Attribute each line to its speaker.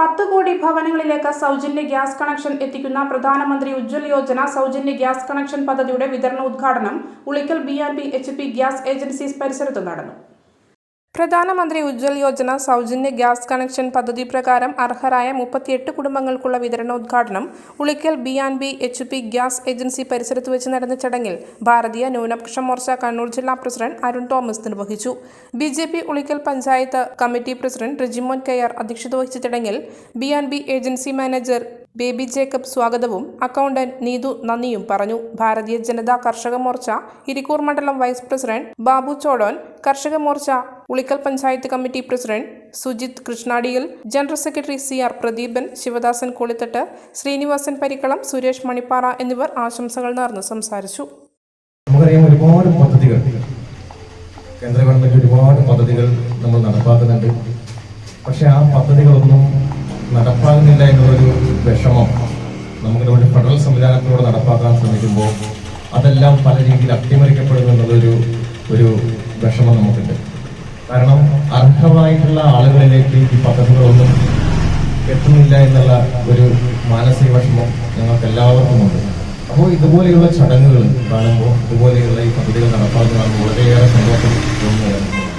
Speaker 1: പത്ത് കോടി ഭവനങ്ങളിലേക്ക് സൗജന്യ ഗ്യാസ് കണക്ഷൻ എത്തിക്കുന്ന പ്രധാനമന്ത്രി ഉജ്ജ്വൽ യോജന സൗജന്യ ഗ്യാസ് കണക്ഷൻ പദ്ധതിയുടെ വിതരണ ഉദ്ഘാടനം Ulikkal B and B H P gas agencies പരിസരത്ത് നടന്നു. പ്രധാനമന്ത്രി ഉജ്ജ്വൽ യോജന സൗജന്യ ഗ്യാസ് കണക്ഷൻ പദ്ധതി പ്രകാരം അർഹരായ മുപ്പത്തിയെട്ട് കുടുംബങ്ങൾക്കുള്ള വിതരണോദ്ഘാടനം Ulikkal B and B H P gas agency പരിസരത്ത് വെച്ച് നടന്ന ചടങ്ങിൽ ഭാരതീയ ന്യൂനപക്ഷ മോർച്ച കണ്ണൂർ ജില്ലാ പ്രസിഡന്റ് അരുൺ തോമസ് നിർവഹിച്ചു. B J P Ulikkal panchayat committee president Rijimon care അധ്യക്ഷത വഹിച്ച ചടങ്ങിൽ B and B agency manager Baby Jacob സ്വാഗതവും അക്കൗണ്ടന്റ് നീതു നന്ദിയും പറഞ്ഞു. ഭാരതീയ ജനതാ കർഷക മോർച്ച ഇരിക്കൂർ മണ്ഡലം vice president Babu ചോടോൻ Karshaka Morcha Ulikkal panchayat committee president Sujith കൃഷ്ണാടിയിൽ general secretary C R Pradeepan Sivadasan Kolithattu Sreenivasan Parikkalam Suresh Manippara എന്നിവർ ആശംസകൾ നേർന്ന് സംസാരിച്ചു.
Speaker 2: നമുക്കറിയാം ഒരുപാട് പദ്ധതികൾ. കേന്ദ്ര ഗവൺമെന്റ് ഒരുപാട് പദ്ധതികൾ നമ്മൾ നടപ്പാക്കുന്നുണ്ട്. പക്ഷേ ആ പദ്ധതികളൊന്നും നടപ്പാകുന്നില്ല എന്നുള്ളൊരു വിഷമം നമുക്ക് നമ്മുടെ ഫെഡറൽ സംവിധാനത്തിലൂടെ നടപ്പാക്കാൻ ശ്രമിക്കുമ്പോൾ അതെല്ലാം പല രീതിയിൽ അട്ടിമറിക്കപ്പെടുന്നു എന്നുള്ളൊരു ഒരു വിഷമം നമുക്കുണ്ട്. കാരണം അർഹമായിട്ടുള്ള ആളുകളിലേക്ക് ഈ പദ്ധതികളൊന്നും എത്തുന്നില്ല എന്നുള്ള ഒരു മാനസിക വിഷമം ഞങ്ങൾക്ക് എല്ലാവർക്കും ഉണ്ട് അപ്പോൾ ഇതുപോലെയുള്ള ചടങ്ങുകൾ കാണുമ്പോൾ ഇതുപോലെയുള്ള ഈ പദ്ധതികൾ നടപ്പാക്കുന്നതാണ് വളരെയേറെ സന്തോഷം തോന്നുകയാണ്